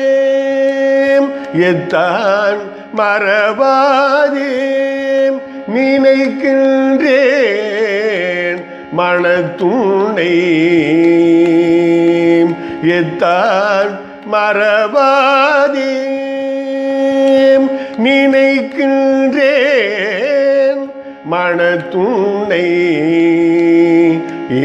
ஏம் எத்தான் மறவாதேம் நினைக்கின்றேன் மனத்துணை எத்தான் மறவாதேம் நினைக்கின்றேன் மனத்துணை ஏ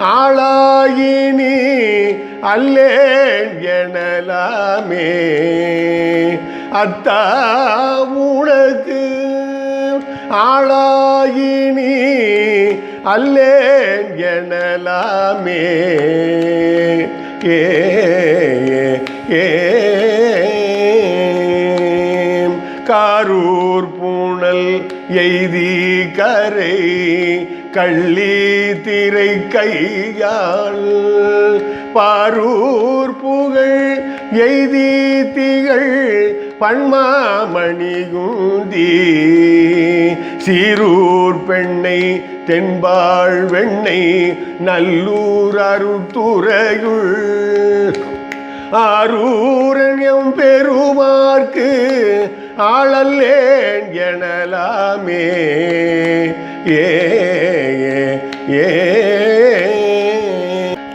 ஆளாயினி அல்லேன் எனலாமே. அத்தா உனக்கு ஆளாயினி அல்லேன் எனலாமே. ஏ ஏ காரூர் பூணல் எய்தி கரை கள்ளி திரை கையால் பாரூர் புகழ் எய்தி திகழ் பன்மாமணிகுந்தி சீரூர் பெண்ணை தென்பாள் வெண்ணை நல்லூர் அருத்துறையுள் ஆரூரண்யம் பெருமார்க்கு ஆளல்லேன் எனலாமே. ஏ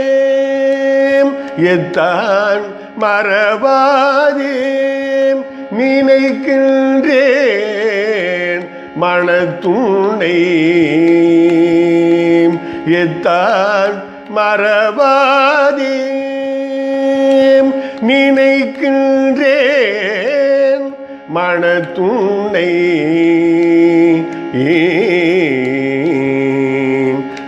ஏம் எத்தான் மறவாதே நினைக்கின்றேன் மனத்துணை எத்தான் மறவாதே நினைக்கின்றேன் மனத்துணை ஏ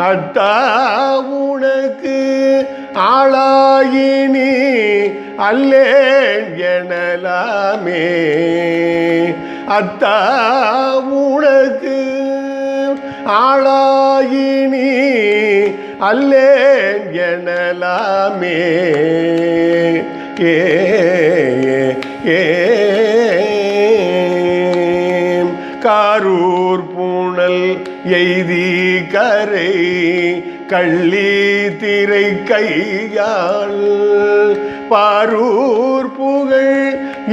அத்தா உனக்கு ஆளாயினி அல்லேன் எனலாமே. அத்தா உனக்கு ஆளாயினி அல்லேன் எனலாமே. ஏ. காரூர் பூணல் எய்தி கரை கள்ளி திரை கையாள் பாரூர் புகழ்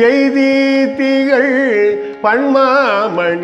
எய்தி திகழ் பன்மாமணி